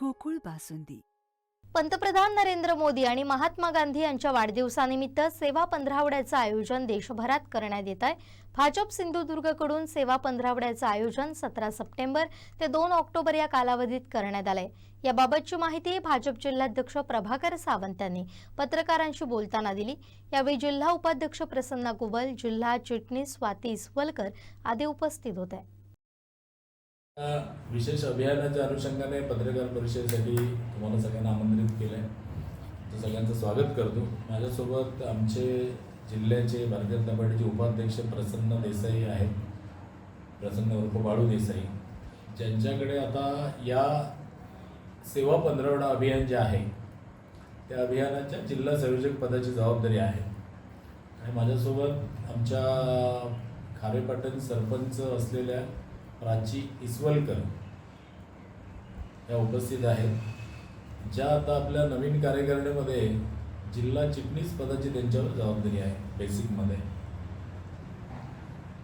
गोकुळ बासुंदी. पंतप्रधान नरेंद्र मोदी आणि महात्मा गांधी यांच्या वाढदिवसानिमित्त सेवा पंधरावड्याचं आयोजन देशभरात करण्यात येत आहे. भाजप सिंधुदुर्गकडून सेवा पंधरावड्याचं आयोजन सतरा सप्टेंबर ते दोन ऑक्टोबर या कालावधीत करण्यात आलंय. याबाबतची माहिती भाजप जिल्हाध्यक्ष प्रभाकर सावंत यांनी पत्रकारांशी बोलताना दिली. यावेळी जिल्हा उपाध्यक्ष प्रसन्ना गुबल जिल्हा चिटणीस स्वाती इसवलकर आदी उपस्थित होत्या विशेष अभियानाच्या अनुषंगाने पत्रकार परिषदेसाठी तुम्हाला सगळ्यांना आमंत्रित केलं आहे तर सगळ्यांचं स्वागत करतो. माझ्यासोबत आमचे जिल्ह्याचे भारतीय जनता पार्टीचे उपाध्यक्ष प्रसन्न देसाई आहेत. प्रसन्न उर्फ बाळू देसाई. ज्यांच्याकडे आता या सेवा पंधरवडा अभियान जे आहे त्या अभियानाच्या जिल्हा संयोजक पदाची जबाबदारी आहे. आणि माझ्यासोबत आमच्या खारेपाटण सरपंच असलेल्या प्राची इसवलकर या उपस्थित आहेत ज्या आता आपल्या नवीन कार्यकारिणीमध्ये जिल्हा चिटणीस पदाची त्यांच्यावर जबाबदारी आहे बेसिकमध्ये.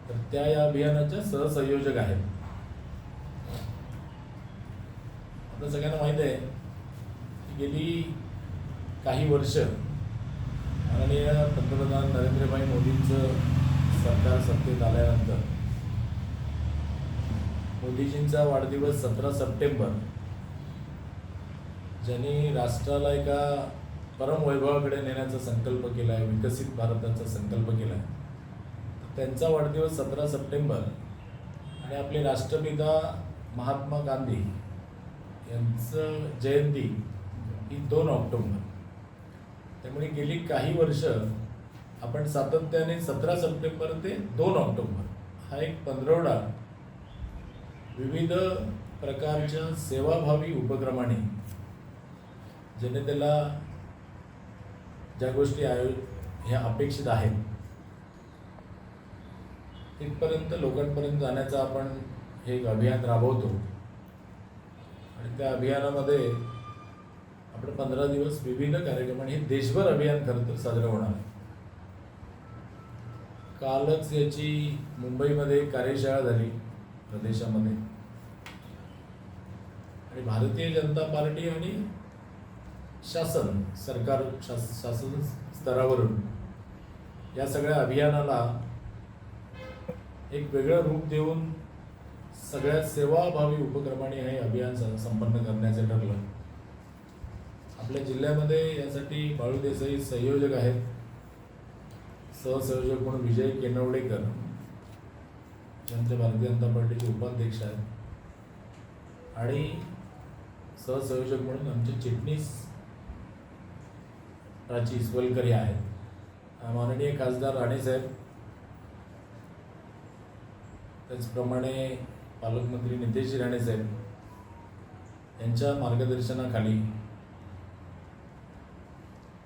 तर त्या या अभियानाच्या सहसंयोजक आहेत. आता सगळ्यांना माहीत आहे की गेली काही वर्ष माननीय पंतप्रधान नरेंद्रभाई मोदींचं सरकार सत्तेत आल्यानंतर मोदीजींचा वाढदिवस सतरा सप्टेंबर. ज्यांनी राष्ट्राला एका परम वैभवाकडे नेण्याचा संकल्प केला आहे विकसित भारताचा संकल्प केला आहे त्यांचा वाढदिवस सतरा सप्टेंबर. आणि आपले राष्ट्रपिता महात्मा गांधी यांचं जयंती ही दोन ऑक्टोबर. त्यामुळे गेली काही वर्ष आपण सातत्याने सतरा सप्टेंबर ते दोन ऑक्टोबर हा एक पंधरवडा विविध प्रकारच्या सेवाभावी उपक्रमाने जनतेला ज्या गोष्टी आयो ह्या अपेक्षित आहेत तिथपर्यंत लोकांपर्यंत जाण्याचं आपण हे एक अभियान राबवतो. आणि त्या अभियानामध्ये आपण पंधरा दिवस विविध कार्यक्रम आणि हे देशभर अभियान खरं तर साजरं होणार आहे. कालच याची मुंबईमध्ये कार्यशाळा झाली प्रदेशामध्ये. आणि भारतीय जनता पार्टी आणि शासन सरकार शास शासन स्तरावरून या सगळ्या अभियानाला एक वेगळं रूप देऊन सगळ्या सेवाभावी उपक्रमाने हे अभियान संपन्न करण्याचं ठरलं. आपल्या जिल्ह्यामध्ये यासाठी बाळू देसाई संयोजक आहेत. सहसंयोजक म्हणून विजय केनवडेकर ज्यांचे भारतीय जनता पार्टीचे उपाध्यक्ष आहेत. आणि सहसंयोजक म्हणून आमचे चिटणीस प्राची इसवलकर आहेत. माननीय खासदार राणेसाहेब त्याचप्रमाणे पालकमंत्री नितेश राणेसाहेब यांच्या मार्गदर्शनाखाली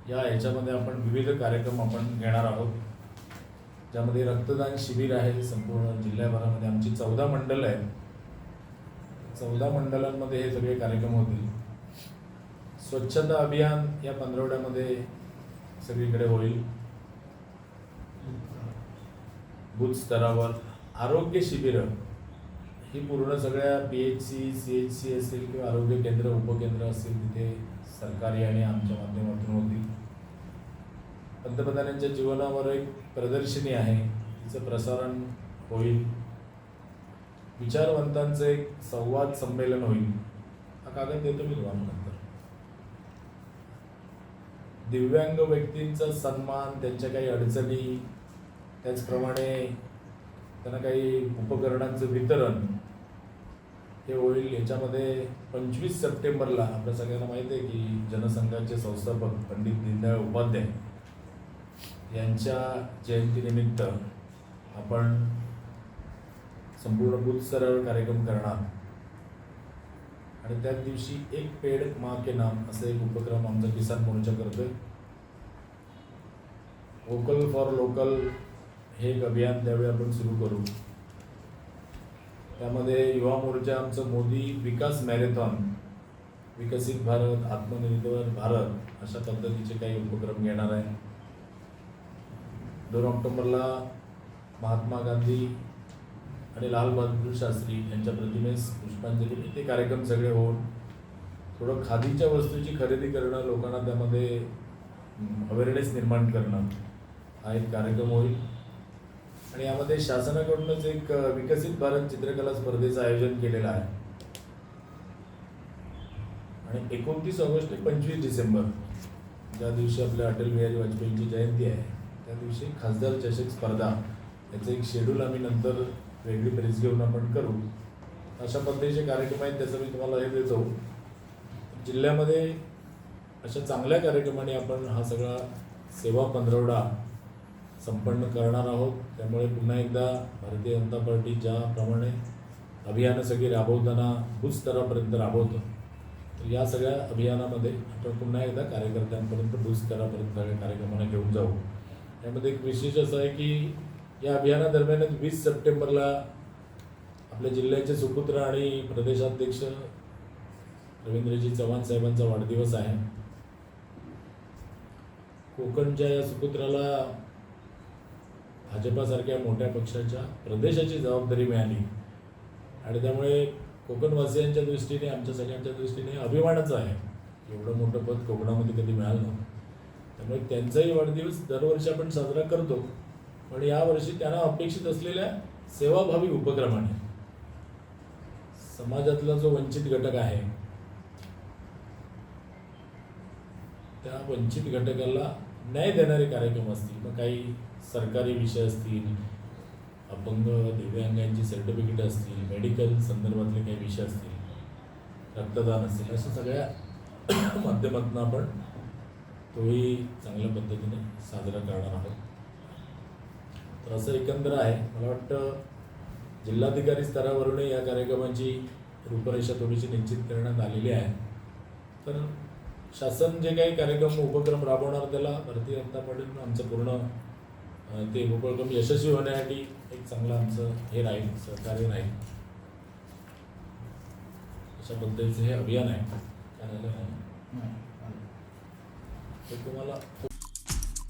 या ह्याच्यामध्ये आपण विविध कार्यक्रम आपण घेणार आहोत. ज्यामध्ये रक्तदान शिबिर आहे संपूर्ण जिल्ह्याभरामध्ये आमची चौदा मंडलं आहेत. चौदा मंडळांमध्ये हे सगळे कार्यक्रम होतील. स्वच्छता अभियान या पंधरवड्यामध्ये सगळीकडे होईल. बूथ स्तरावर आरोग्य शिबिरं. ही पूर्ण सगळ्या P H C C H C असेल किंवा आरोग्य केंद्र उपकेंद्र असतील तिथे सरकारी आणि आमच्या माध्यमातून होतील. पंतप्रधानांच्या जीवनावर एक प्रदर्शनी आहे. तिचं प्रसारण होईल. विचारवंतांचं एक संवाद संमेलन होईल. हा कागद देतो मी तुम्हाला नंतर. दिव्यांग व्यक्तींचा सन्मान त्यांच्या काही अडचणी त्याचप्रमाणे त्यांना काही उपकरणांचं वितरण हे होईल. याच्यामध्ये पंचवीस सप्टेंबरला आपल्या सगळ्यांना माहिती आहे की जनसंघाचे संस्थापक पंडित दीनदयाळ उपाध्याय यांच्या जयंतीनिमित्त आपण संपूर्ण बूथ सरळ कार्यक्रम करणार. आणि त्याच दिवशी एक पेड माँ के नाम असं एक उपक्रम आमचा किसान मोर्चा करतोय. वोकल फॉर लोकल हे एक अभियान त्यावेळी आपण सुरू करू. त्यामध्ये युवा मोर्चा आमचं मोदी विकास मॅरेथॉन विकसित भारत आत्मनिर्भर भारत अशा पद्धतीचे काही उपक्रम घेणार आहे. दोन ऑक्टोबरला महात्मा गांधी आणि लाल बहादूर शास्त्री यांच्या प्रतिमेस पुष्पांजली. ते कार्यक्रम सगळे होऊन थोडं खादीच्या वस्तूची खरेदी करणं लोकांना त्यामध्ये अवेअरनेस निर्माण करणं हा एक कार्यक्रम होईल. आणि यामध्ये शासनाकडूनच एक विकसित भारत चित्रकला स्पर्धेचं आयोजन केलेलं आहे. आणि एकोणतीस ऑगस्ट ते पंचवीस डिसेंबर ज्या दिवशी आपल्या अटल बिहारी वाजपेयींची जयंती आहे त्या दिवशी खासदार चषक स्पर्धा याचं एक शेड्यूल आम्ही नंतर वेगळी प्रेस घेऊन आपण करू. अशा पद्धतीचे कार्यक्रम आहेत त्याचं मी तुम्हाला हे देतो. जिल्ह्यामध्ये अशा चांगल्या कार्यक्रमाने आपण हा सगळा सेवा पंधरवडा संपन्न करणार आहोत. त्यामुळे पुन्हा एकदा भारतीय जनता पार्टी ज्याप्रमाणे अभियानं सगळी राबवताना भूस्तरापर्यंत राबवतो तर या सगळ्या अभियानामध्ये आपण पुन्हा एकदा कार्यकर्त्यांपर्यंत भूस्तरापर्यंत सगळ्या कार्यक्रमांना घेऊन जाऊ. यामध्ये एक विशेष असं आहे की या अभियानादरम्यानच वीस सप्टेंबरला आपल्या जिल्ह्याचे सुपुत्र आणि प्रदेशाध्यक्ष रवींद्रजी चव्हाण साहेबांचा वाढदिवस आहे. कोकणच्या या सुपुत्राला भाजपासारख्या मोठ्या पक्षाच्या प्रदेशाची जबाबदारी मिळाली. आणि त्यामुळे कोकणवासियांच्या दृष्टीने आमच्या सगळ्यांच्या दृष्टीने अभिमानाचं आहे. एवढं मोठं पद कोकणामध्ये कधी मिळालं त्यामुळे त्यांचाही वाढदिवस दरवर्षी आपण साजरा करतो. पण यावर्षी त्यांना अपेक्षित असलेल्या सेवाभावी उपक्रमाने. समाजातला जो वंचित घटक आहे त्या वंचित घटकाला न्याय देणारे कार्यक्रम असतील मग काही सरकारी विषय असतील अपंग दिव्यांगांची सर्टिफिकेट असतील मेडिकल संदर्भातले काही विषय असतील रक्तदान असतील अशा सगळ्या माध्यमातून आपण तोही चांगल्या पद्धतीने साजरा करणार आहोत. तर असं एकंदर आहे. मला वाटतं जिल्हाधिकारी स्तरावरूनही या कार्यक्रमाची रूपरेषा थोडीशी निश्चित करण्यात आलेली आहे. तर शासन जे काही कार्यक्रम उपक्रम राबवणार त्याला भारतीय जनता पार्टीनं आमचं पूर्ण ते उपक्रम यशस्वी होण्यासाठी एक चांगलं आमचं हे राहील सहकार्य राहील. अशा पद्धतीचं हे अभियान आहे? ते तुम्हाला